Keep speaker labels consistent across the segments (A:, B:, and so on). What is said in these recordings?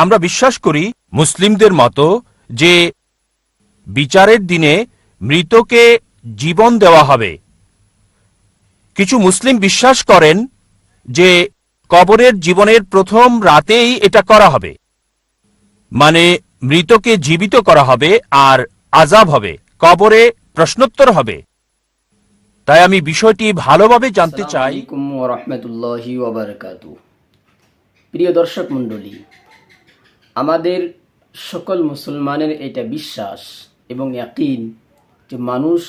A: আমরা বিশ্বাস করি মুসলিমদের মতো যে বিচারের দিনে মৃতকে জীবন দেওয়া হবে। কিছু মুসলিম বিশ্বাস করেন যে কবরের জীবনের প্রথম রাতেই এটা করা হবে। মানে মৃতকে জীবিত করা হবে আর আজাব হবে, কবরে প্রশ্নোত্তর হবে। তাই আমি বিষয়টি ভালোভাবে জানতে চাই।
B: প্রিয় দর্শক মণ্ডলী আমাদের সকল মুসলমানের এটা বিশ্বাস এবং একইন যে মানুষ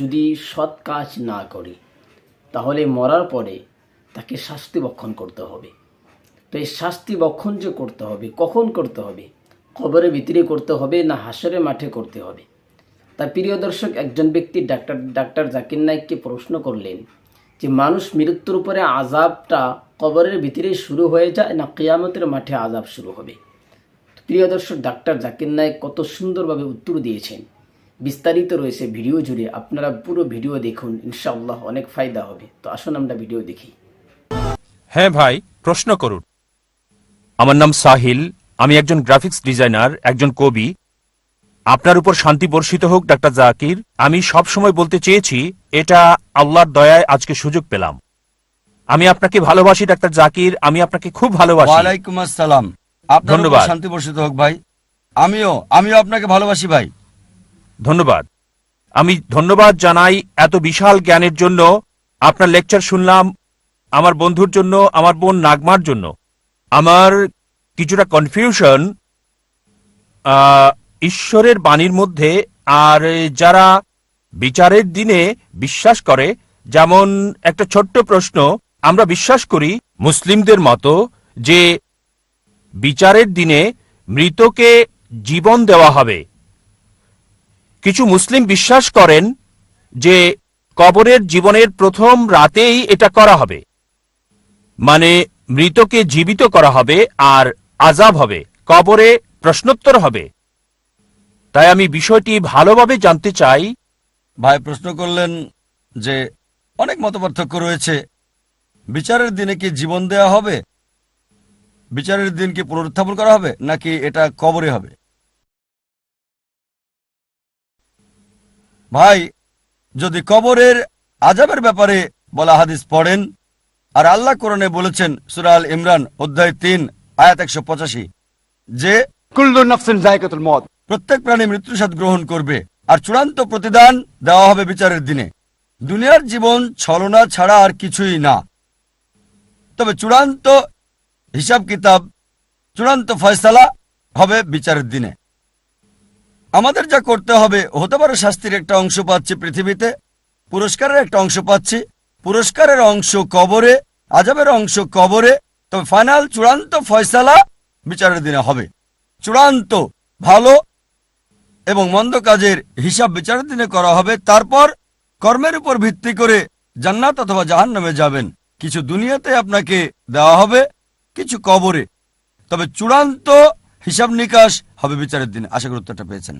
B: যদি সৎ কাজ না করে, তাহলে মরার পরে তাকে শাস্তি বক্ষণ করতে হবে। তো এই শাস্তি বক্ষণ যে করতে হবে, কখন করতে হবে? কবরের ভিতরে করতে হবে না হাসরের মাঠে করতে হবে? তার প্রিয় দর্শক, একজন ব্যক্তি ডাক্তার ডাক্তার জাকির নাইককে প্রশ্ন করলেন যে, মানুষ মৃত্যুর উপরে আজাবটা কবরের ভিতরে শুরু হয়ে যায় না কেয়ামতের মাঠে আজাব শুরু হবে? প্রিয় দর্শক ডাক্তার জাকির নাইক কত সুন্দরভাবে উত্তর দিয়েছেন। বিস্তারিত রয়েছে ভিডিও জুড়ে আপনারা পুরো ভিডিও দেখুন ইনশাআল্লাহ অনেক ফায়দা হবে। তো আসুন আমরা ভিডিও দেখি।
A: হ্যাঁ ভাই প্রশ্ন করুন। আমার নাম সাহিল আমি একজন গ্রাফিক্স ডিজাইনার একজন কবি। আপনার উপর শান্তি বর্ষিত হোক ডাক্তার জাকির। আমি সব সময় বলতে চেয়েছি এটা আল্লাহর দয়ায় আজকে সুযোগ পেলাম। আমি আপনাকে ভালোবাসি ডাক্তার জাকির। আমি আপনাকে খুব ভালোবাসি।
C: ওয়ালাইকুম আসসালাম।
A: ধন্যবাদ।
C: শান্তি বর্ষিত হোক ভাই। আমিও আমিও আপনাকে ভালোবাসি ভাই।
A: ধন্যবাদ। আমি ধন্যবাদ জানাই এত বিশাল জ্ঞানের জন্য। আপনার লেকচার শুনলাম আমার বন্ধুর জন্য আমার বোন নাগমার জন্য। আমার কিছুটা কনফিউশন ঈশ্বরের বাণীর মধ্যে আর যারা বিচারের দিনে বিশ্বাস করে যেমন একটা ছোট্ট প্রশ্ন আমরা বিশ্বাস করি মুসলিমদের মতো যে বিচারের দিনে মৃতকে জীবন দেওয়া হবে। কিছু মুসলিম বিশ্বাস করেন যে কবরের জীবনের প্রথম রাতেই এটা করা হবে। মানে মৃতকে জীবিত করা হবে আর আজাব হবে, কবরে প্রশ্নোত্তর হবে। তাই আমি বিষয়টি ভালোভাবে জানতে চাই।
C: ভাই, প্রশ্ন করলেন যে অনেক মতপার্থক্য রয়েছে। বিচারের দিনে কি জীবন দেয়া হবে? বিচারের দিন কি পুনরুত্থাপন করা হবে নাকি এটা কবরে হবে? ভাই যদি কবরের আজাবের ব্যাপারে বলা হাদিস পড়েন আর আল্লাহ কোরআনে বলেছেন সুরাল ইমরান অধ্যায় তিন আয়াত একশো পঁচাশি যে প্রত্যেক প্রাণী মৃত্যুসাদ গ্রহণ করবে আর চূড়ান্ত প্রতিদান দেওয়া হবে বিচারের দিনে। দুনিয়ার জীবন ছলনা ছাড়া আর কিছুই না। তবে চূড়ান্ত হিসাব কিতাব চূড়ান্ত ফয়সালা হবে বিচারের দিনে। আমাদের যা করতে হবে, হতে পারে শাস্তির একটা অংশ পাচ্ছি পৃথিবীতে, পুরস্কারের একটা অংশ পাচ্ছি, পুরস্কারের অংশ কবরে, আজাবের অংশ কবরে, তবে ফাইনাল চূড়ান্ত ফয়সালা বিচারের দিনে হবে। চূড়ান্ত, ভালো এবং মন্দ কাজের হিসাব বিচারের দিনে করা হবে। তারপর কর্মের উপর ভিত্তি করে জান্নাত অথবা জাহান নামে যাবেন। কিছু দুনিয়াতে আপনাকে দেওয়া হবে। কিছু কবরে। তবে চূড়ান্ত হিসাব নিকাশ হবে বিচারের দিনে। আশা করি উত্তরটা পেয়েছেন।